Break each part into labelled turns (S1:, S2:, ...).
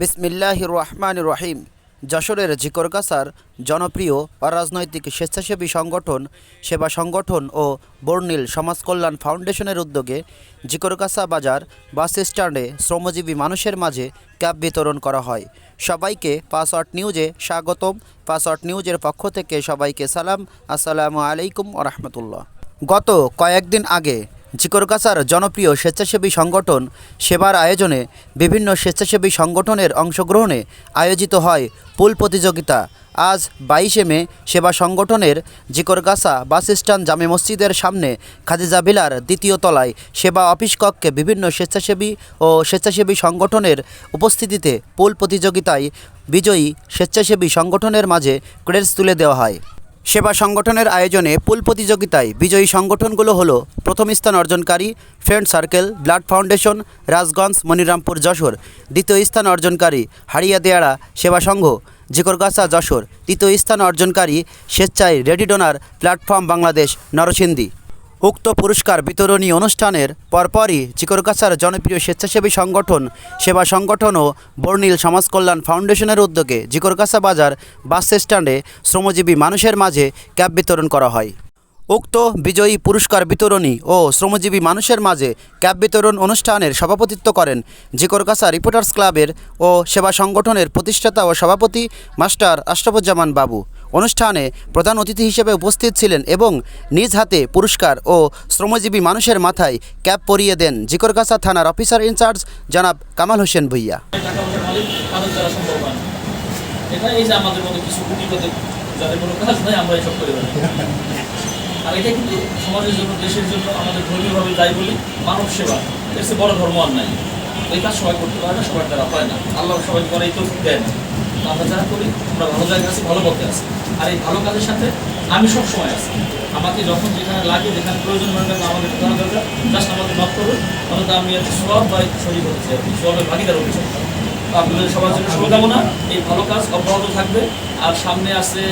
S1: বিসমিল্লাহ রহমান রহিম। যশোরের জিকরকাসার জনপ্রিয় অরাজনৈতিক স্বেচ্ছাসেবী সংগঠন, সেবা সংগঠন ও বর্ণিল সমাজ কল্যাণ ফাউন্ডেশনের উদ্যোগে জিকরকাসা বাজার বাস স্ট্যান্ডে শ্রমজীবী মানুষের মাঝে ক্যাব বিতরণ করা হয়। সবাইকে পাসওয়ার্ড নিউজে স্বাগতম। পাসওয়ার্ড নিউজের পক্ষ থেকে সবাইকে সালাম। আসসালামু আলাইকুম রহমতুল্লাহ। গত কয়েকদিন আগে জিকরকাসার জনপ্রিয় স্বেচ্ছাসেবী সংগঠন সেবার আয়োজনে বিভিন্ন স্বেচ্ছাসেবী সংগঠনের অংশগ্রহণে আয়োজিত হয় পুল প্রতিযোগিতা। আজ বাইশে মে সেবা সংগঠনের জিকরগাছা বাস স্ট্যান্ড জামে মসজিদের সামনে খাদিজা বিলার দ্বিতীয় তলায় সেবা অফিস কক্ষে বিভিন্ন স্বেচ্ছাসেবী ও স্বেচ্ছাসেবী সংগঠনের উপস্থিতিতে পুল প্রতিযোগিতায় বিজয়ী স্বেচ্ছাসেবী সংগঠনের মাঝে ক্রেডস তুলে দেওয়া হয়। সেবা সংগঠনের আয়োজনে পুল প্রতিযোগিতায় বিজয়ী সংগঠনগুলো হলো প্রথম স্থান অর্জনকারী friend circle, blood foundation, Rajganj, Monirampur, Jessore. দ্বিতীয় স্থান অর্জনকারী হাড়িয়া দেয়াড়া সেবা সংঘ, জিকরগাছা, যশোর। তৃতীয় স্থান অর্জনকারী স্বেচ্ছায় ready donor platform Bangladesh, Narsingdi. উক্ত পুরস্কার বিতরণী অনুষ্ঠানের পরপরই চিকরকাছার জনপ্রিয় স্বেচ্ছাসেবী সংগঠন, সেবা সংগঠন ও বর্ণিল সমাজ কল্যাণ ফাউন্ডেশনের উদ্যোগে জিকরকাছা বাজার বাস স্ট্যান্ডে শ্রমজীবী মানুষের মাঝে ক্যাব বিতরণ করা হয়। উক্ত বিজয়ী পুরস্কার বিতরণী ও শ্রমজীবী মানুষের মাঝে ক্যাব বিতরণ অনুষ্ঠানের সভাপতিত্ব করেন জিকরকাছা রিপোর্টার্স ক্লাবের ও সেবা সংগঠনের প্রতিষ্ঠাতা ও সভাপতি মাস্টার আশরাফুজ্জামান বাবু। অনুষ্ঠানে প্রধান অতিথি হিসেবে উপস্থিত ছিলেন এবং নিজ হাতে পুরস্কার ও শ্রমজীবী মানুষের মাথায় ক্যাপ পরিয়ে দেন জিকরগাছা থানার অফিসার ইনচার্জ জনাব কামাল হোসেন ভুইয়া।
S2: সমাজের জন্য, দেশের জন্য আমাদের ধর্মীয়ভাবে দায়ী বলি, মানব সেবা। এর বড় ধর্ম এই কাজ সবাই করতে পারে না, সবার দ্বারা হয় না। আল্লাহ সবাই করে তো দেন। আমরা যারা করি, আমরা ভালো জায়গায় আছি, ভালো পথে আছি। আর এই ভালো কাজের সাথে আমি সব সময় আছি। আমাকে যখন যেখানে লাগে, যেখানে প্রয়োজন মনে করেন, আমাদের জানা দরকার জাস্ট আমাকে নক করুন। তাহলে আমি একটা সব বা শরীর হতে চাই সবের ভাগিদার হতে চাই। আপনাদের সবার জন্য শুভকামনা। এই ভালো কাজ অব্যাহত থাকবে। আর সামনে আছে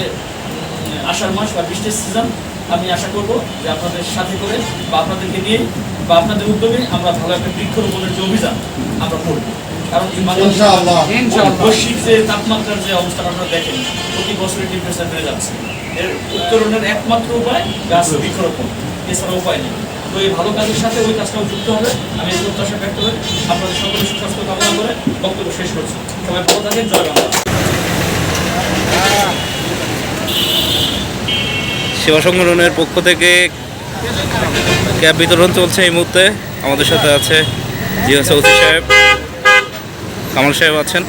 S2: আষাঢ় মাস বা বৃষ্টির সিজন আমি আশা করব যে আপনাদের সাথে করে বা আপনাদেরকে নিয়ে বা আপনাদের উদ্যোগে আমরা ভালো একটা বৃক্ষরোপণের যে অভিযান আমরা করব। কারণ বৈশ্বিক যে তাপমাত্রার যে অবস্থাটা আপনারা দেখেন প্রতি বছরের টেম্পারেচার বেড়ে যাচ্ছে। এর উত্তরণের একমাত্র উপায় গাছ বৃক্ষরোপণ এছাড়া উপায় নেই। তো এই ভালো কাজের সাথে ওই কাজটাও যুক্ত হবে। আমি এই প্রত্যাশা ব্যক্ত করে আপনাদের সকলের সুস্বাস্থ্য কামনা করে বক্তব্য শেষ করছি। সবাই ভালো থাকেন জয় বাংলা।
S3: সেবা সংগঠনের পক্ষ থেকে ক্যাব বিতরণ চলছে এই মুহূর্তে। আমাদের সাথে আছে জিও সৌদি সাহেব। কামাল সাহেব আছেন।